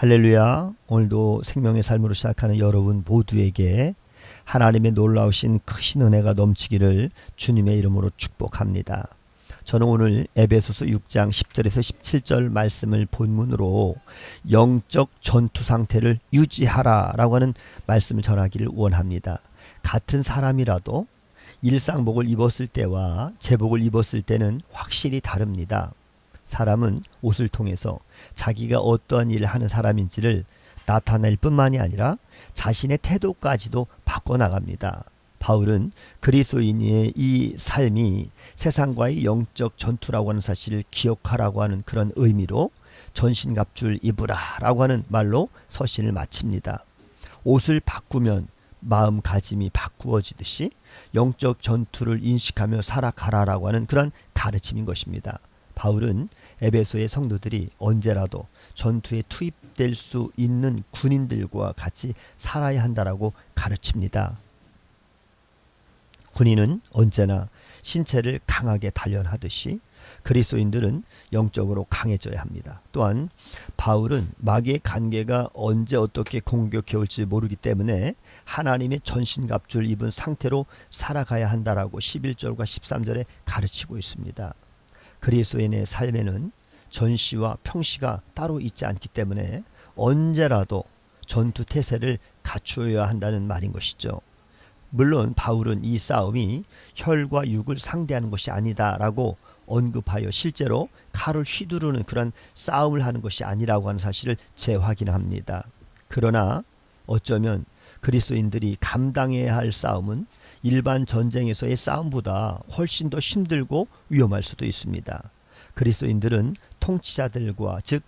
할렐루야. 오늘도 생명의 삶으로 시작하는 여러분 모두에게 하나님의 놀라우신 크신 은혜가 넘치기를 주님의 이름으로 축복합니다. 저는 오늘 에베소서 6장 10절에서 17절 말씀을 본문으로 영적 전투 상태를 유지하라라고 하는 말씀을 전하기를 원합니다. 같은 사람이라도 일상복을 입었을 때와 제복을 입었을 때는 확실히 다릅니다. 사람은 옷을 통해서 자기가 어떠한 일을 하는 사람인지를 나타낼 뿐만이 아니라 자신의 태도까지도 바꿔나갑니다. 바울은 그리스도인의 이 삶이 세상과의 영적 전투라고 하는 사실을 기억하라고 하는 그런 의미로 전신갑줄 입으라라고 하는 말로 서신을 마칩니다. 옷을 바꾸면 마음가짐이 바꾸어지듯이 영적 전투를 인식하며 살아가라라고 하는 그런 가르침인 것입니다. 바울은 에베소의 성도들이 언제라도 전투에 투입될 수 있는 군인들과 같이 살아야 한다라고 가르칩니다. 군인은 언제나 신체를 강하게 단련하듯이 그리스도인들은 영적으로 강해져야 합니다. 또한 바울은 마귀의 관계가 언제 어떻게 공격해 올지 모르기 때문에 하나님의 전신갑주를 입은 상태로 살아가야 한다라고 11절과 13절에 가르치고 있습니다. 그리스도인의 삶에는 전시와 평시가 따로 있지 않기 때문에 언제라도 전투 태세를 갖추어야 한다는 말인 것이죠. 물론 바울은 이 싸움이 혈과 육을 상대하는 것이 아니다라고 언급하여 실제로 칼을 휘두르는 그런 싸움을 하는 것이 아니라고 하는 사실을 재확인합니다. 그러나 어쩌면 그리스도인들이 감당해야 할 싸움은 일반 전쟁에서의 싸움보다 훨씬 더 힘들고 위험할 수도 있습니다. 그리스도인들은 통치자들과 즉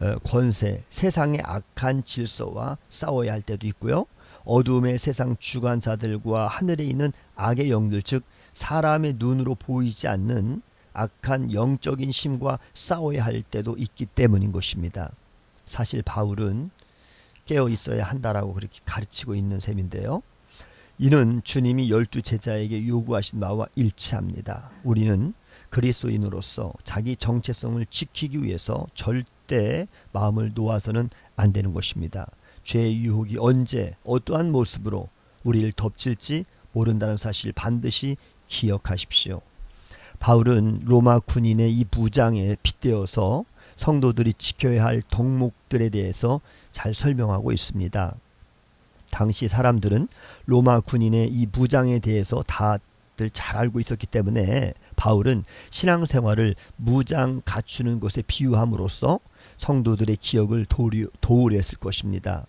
어, 권세, 세상의 악한 질서와 싸워야 할 때도 있고요. 어두움의 세상 주관자들과 하늘에 있는 악의 영들 즉 사람의 눈으로 보이지 않는 악한 영적인 힘과 싸워야 할 때도 있기 때문인 것입니다. 사실 바울은 깨어 있어야 한다라고 그렇게 가르치고 있는 셈인데요. 이는 주님이 열두 제자에게 요구하신 바와 일치합니다. 우리는 그리스도인으로서 자기 정체성을 지키기 위해서 절대 마음을 놓아서는 안 되는 것입니다. 죄의 유혹이 언제 어떠한 모습으로 우리를 덮칠지 모른다는 사실 반드시 기억하십시오. 바울은 로마 군인의 이 부장에 빗대어서 성도들이 지켜야 할 덕목들에 대해서 잘 설명하고 있습니다. 당시 사람들은 로마 군인의 이 무장에 대해서 다들 잘 알고 있었기 때문에 바울은 신앙생활을 무장 갖추는 것에 비유함으로써 성도들의 기억을 도우려 했을 것입니다.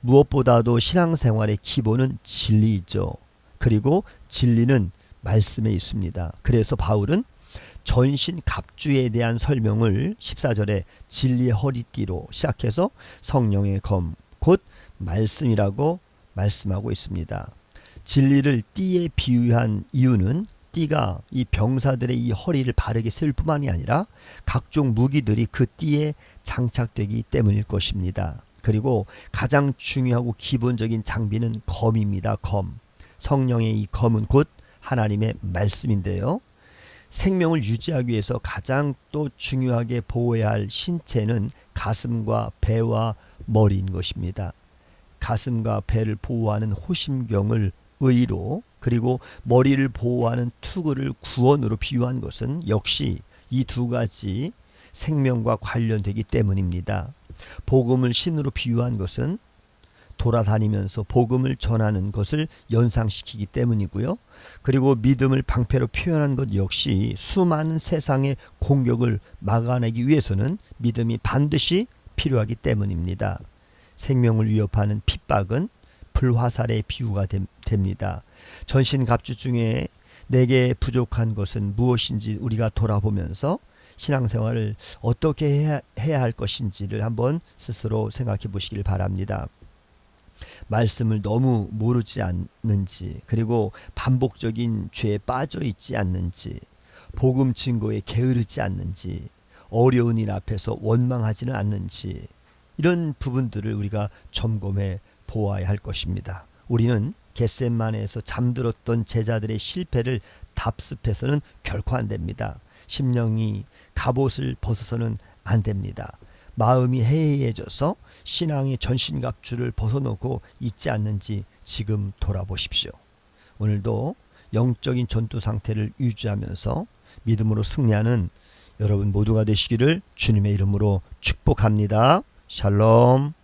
무엇보다도 신앙생활의 기본은 진리이죠. 그리고 진리는 말씀에 있습니다. 그래서 바울은 전신 갑주에 대한 설명을 14절에 진리의 허리띠로 시작해서 성령의 검, 곧 말씀이라고 말씀하고 있습니다. 진리를 띠에 비유한 이유는 띠가 이 병사들의 이 허리를 바르게 세울 뿐만이 아니라 각종 무기들이 그 띠에 장착되기 때문일 것입니다. 그리고 가장 중요하고 기본적인 장비는 검입니다. 검. 성령의 이 검은 곧 하나님의 말씀인데요. 생명을 유지하기 위해서 가장 또 중요하게 보호해야 할 신체는 가슴과 배와 머리인 것입니다. 가슴과 배를 보호하는 호심경을 의로 그리고 머리를 보호하는 투구를 구원으로 비유한 것은 역시 이 두 가지 생명과 관련되기 때문입니다. 복음을 신으로 비유한 것은 돌아다니면서 복음을 전하는 것을 연상시키기 때문이고요. 그리고 믿음을 방패로 표현한 것 역시 수많은 세상의 공격을 막아내기 위해서는 믿음이 반드시 필요하기 때문입니다. 생명을 위협하는 핍박은 불화살의 비유가 됩니다. 전신갑주 중에 내게 부족한 것은 무엇인지 우리가 돌아보면서 신앙생활을 어떻게 해야, 해야 할 것인지를 한번 스스로 생각해 보시길 바랍니다. 말씀을 너무 모르지 않는지, 그리고 반복적인 죄에 빠져 있지 않는지, 복음 증거에 게으르지 않는지, 어려운 일 앞에서 원망하지는 않는지, 이런 부분들을 우리가 점검해 보아야 할 것입니다. 우리는 겟셋만에서 잠들었던 제자들의 실패를 답습해서는 결코 안 됩니다. 심령이 갑옷을 벗어서는 안 됩니다. 마음이 해이해져서 신앙의 전신갑주를 벗어놓고 있지 않는지 지금 돌아보십시오. 오늘도 영적인 전투 상태를 유지하면서 믿음으로 승리하는 여러분 모두가 되시기를 주님의 이름으로 축복합니다. 샬롬.